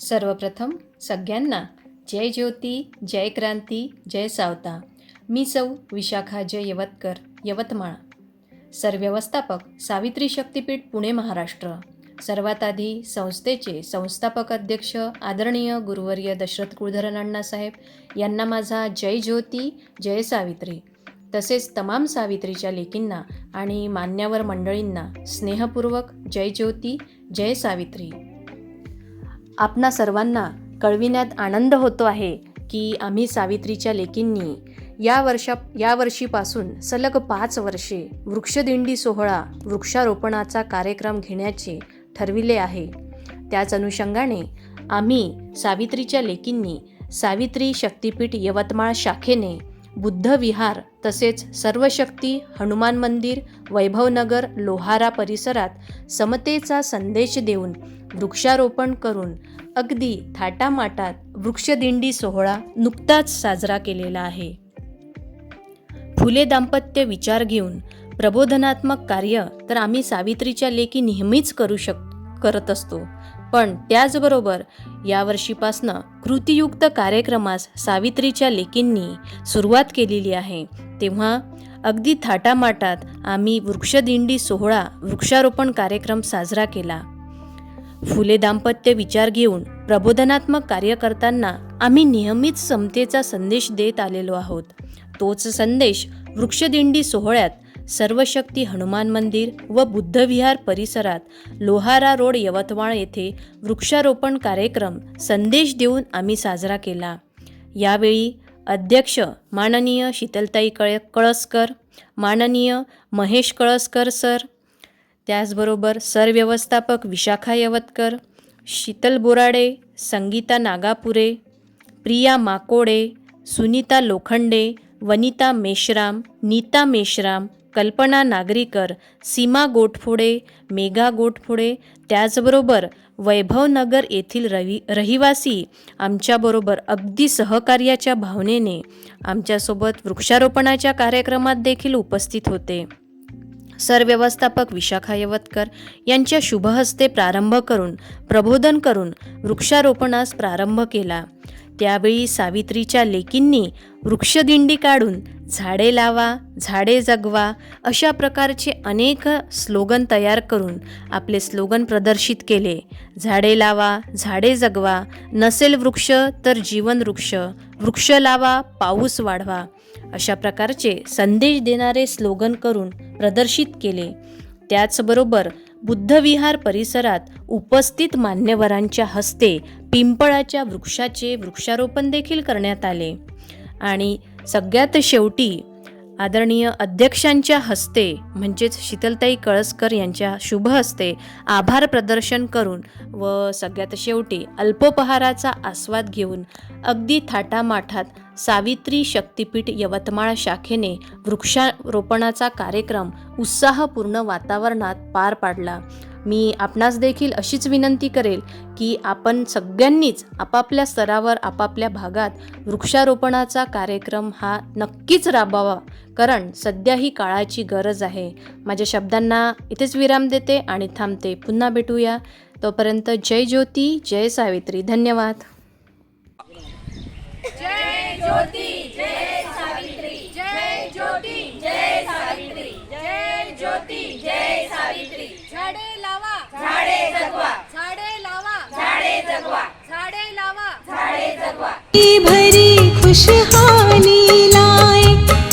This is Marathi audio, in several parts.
सर्वप्रथम सगळ्यांना जय ज्योती जय क्रांती जय सावता. मी सौ विशाखा जय यवतकर यवतमाळ. सरव्यवस्थापक सावित्री शक्तीपीठ पुणे महाराष्ट्र. सर्वात आधी संस्थेचे संस्थापक अध्यक्ष आदरणीय गुरुवर्य दशरथ कुळधरण अण्णासाहेब यांना माझा जय ज्योती जय सावित्री. तसेच तमाम सावित्रीच्या लेकींना आणि मान्यवर मंडळींना स्नेहपूर्वक जय ज्योती जय सावित्री. आपणा सर्वांना कळविण्यात आनंद होतो आहे की आम्ही सावित्रीच्या लेकींनी या वर्षा या वर्षीपासून सलग पाच वर्षे वृक्षदिंडी सोहळा वृक्षारोपणाचा कार्यक्रम घेण्याचे ठरविले आहे. त्याच अनुषंगाने आम्ही सावित्रीच्या लेकींनी सावित्री शक्तीपीठ यवतमाळ शाखेने बुद्ध विहार तसेच सर्वशक्ती हनुमान मंदिर वैभवनगर लोहारा परिसरात समतेचा संदेश देऊन वृक्षारोपण करून अगदी थाटामाटात वृक्षदिंडी सोहळा नुकताच साजरा केलेला आहे. फुले दाम्पत्य विचार घेऊन प्रबोधनात्मक कार्य तर आम्ही सावित्रीच्या लेखी नेहमीच करू शक करत असतो. पण त्याचबरोबर यावर्षीपासनं कृतीयुक्त कार्यक्रमास सावित्रीच्या लेकींनी सुरुवात केलेली आहे. तेव्हा अगदी थाटामाटात आम्ही वृक्षदिंडी सोहळा वृक्षारोपण कार्यक्रम साजरा केला. फुले दाम्पत्य विचार घेऊन प्रबोधनात्मक कार्य करताना आम्ही नियमित समतेचा संदेश देत आलेलो आहोत. तोच संदेश वृक्षदिंडी सोहळ्यात सर्वशक्ती हनुमान मंदिर व बुद्धविहार परिसरात लोहारा रोड यवतमाळ येथे वृक्षारोपण कार्यक्रम संदेश देऊन आम्ही साजरा केला. यावेळी अध्यक्ष माननीय शीतलताई कळ कळसकर माननीय महेश कळसकर सर त्याचबरोबर सरव्यवस्थापक विशाखा यवतकर शीतल बोराडे संगीता नागापुरे प्रिया माकोडे सुनीता लोखंडे वनिता मेश्राम नीता मेश्राम कल्पना नागरीकर सीमा गोठफुडे मेघा गोठफुडे त्याचबरोबर वैभवनगर येथील रवी रहिवासी आमच्याबरोबर अगदी सहकार्याच्या भावनेने आमच्यासोबत वृक्षारोपणाच्या कार्यक्रमात देखील उपस्थित होते. सरव्यवस्थापक विशाखा यवतकर यांच्या शुभहस्ते प्रारंभ करून प्रबोधन करून वृक्षारोपणास प्रारंभ केला. त्यावेळी सावित्रीच्या लेकींनी वृक्षदिंडी काढून झाडे लावा झाडे जगवा अशा प्रकारचे अनेक स्लोगन तयार करून आपले स्लोगन प्रदर्शित केले. झाडे लावा झाडे जगवा नसेल वृक्ष तर जीवन वृक्ष वृक्ष लावा पाऊस वाढवा अशा प्रकारचे संदेश देणारे स्लोगन करून प्रदर्शित केले. त्याचबरोबर बुद्धविहार परिसरात उपस्थित मान्यवरांच्या हस्ते पिंपळाच्या वृक्षाचे वृक्षारोपण देखील करण्यात आले. आणि सगळ्यात शेवटी आदरणीय अध्यक्षांच्या हस्ते म्हणजेच शीतलताई कळसकर यांच्या शुभ हस्ते आभार प्रदर्शन करून व सगळ्यात शेवटी अल्पोपहाराचा आस्वाद घेऊन अगदी थाटामाठात सावित्री शक्तिपीठ यवतमाळ शाखेने वृक्षारोपणाचा कार्यक्रम उत्साहपूर्ण वातावरणात पार पाडला. मी आपणास देखील अशीच विनंती करेल की आपण सगळ्यांनीच आपापल्या स्तरावर आपापल्या भागात वृक्षारोपणाचा कार्यक्रम हा नक्कीच राबवावा. कारण सध्या ही काळाची गरज आहे. माझ्या शब्दांना इथेच विराम देते आणि थांबते. पुन्हा भेटूया. तोपर्यंत जय ज्योती जय सावित्री. धन्यवाद. जय ज्योती जय सावित्री. जय ज्योती जय सावित्री. जय ज्योती जय सावित्री. झाडे लावा. झाडे जगवा. झाडे लावा. झाडे जगवा. झाडे लावा. झाडे जगवा. भरी खुशहाली लाए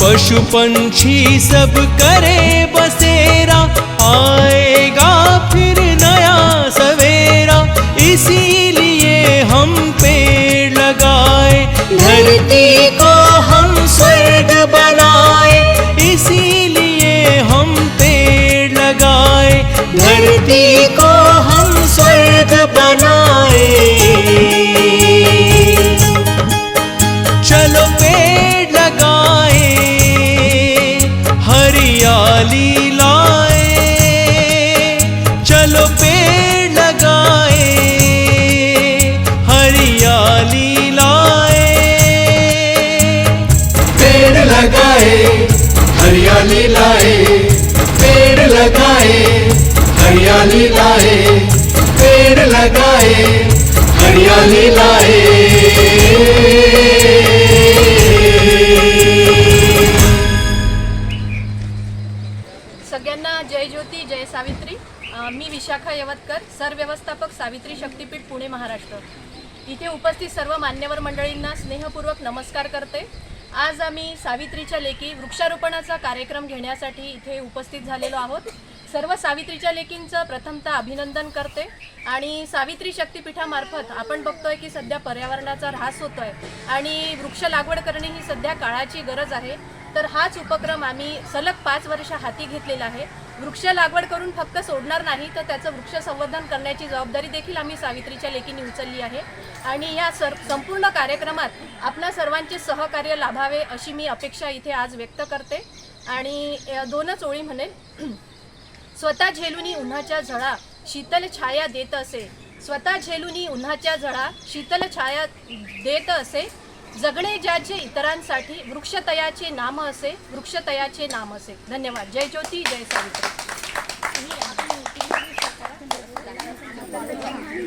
पशु पंछी सब करे बसेरा. आएगा फिर नया सवेरा. इसीलिए हम पेड़ लगाए. धरती को हम स्वर्ग बनाए धरती को हम स्वर्ग बनाए। चलो पेड़ लगाए, हरियाली लाए। चलो पेड़ लगाए, हरियाली लाए। पेड़ लगाए, हरियाली लाए। पेड़ लगाए हरियाली लाए पेड़ लगाए हरियाली लाए। सगळ्यांना जय ज्योती जय सावित्री. मी विशाखा यवतकर सरव्यवस्थापक सावित्री शक्तीपीठ पुणे महाराष्ट्र. इथे उपस्थित सर्व मान्यवर मंडळींना स्नेहपूर्वक नमस्कार करते. आज आम्ही सावित्रीच्या लेखी वृक्षारोपणाचा कार्यक्रम घेण्यासाठी इथे उपस्थित झालेलो आहोत. सर्व सावित्रीच्या लेकींचं प्रथमतः अभिनंदन करते. आणि सावित्री शक्तीपीठामार्फत आपण बघतोय की सध्या पर्यावरणाचा ऱ्हास होतोय. आणि वृक्ष लागवड करणे ही सध्या काळाची गरज आहे. तर हाच उपक्रम आम्ही सलग पाच वर्ष हाती घेतलेला आहे. वृक्ष लागवड करून फक्त सोडणार नाही तर त्याचं वृक्ष संवर्धन करण्याची जबाबदारी देखील आम्ही सावित्रीच्या लेखीने उचलली आहे. आणि या सर संपूर्ण कार्यक्रमात आपल्या सर्वांचे सहकार्य लाभावे अशी मी अपेक्षा इथे आज व्यक्त करते. आणि दोनच ओळी म्हणेल स्वतः झेलुनी उन्हाच्या झळा शीतल छाया देत असे. स्वतः झेलुनी उन्हाच्या झळा शीतल छाया देत असे. जगणे ज्याचे इतरांसाठी वृक्षतयाचे नाम असे वृक्षतयाचे नाम असे. धन्यवाद. जय ज्योती जय सावित्री.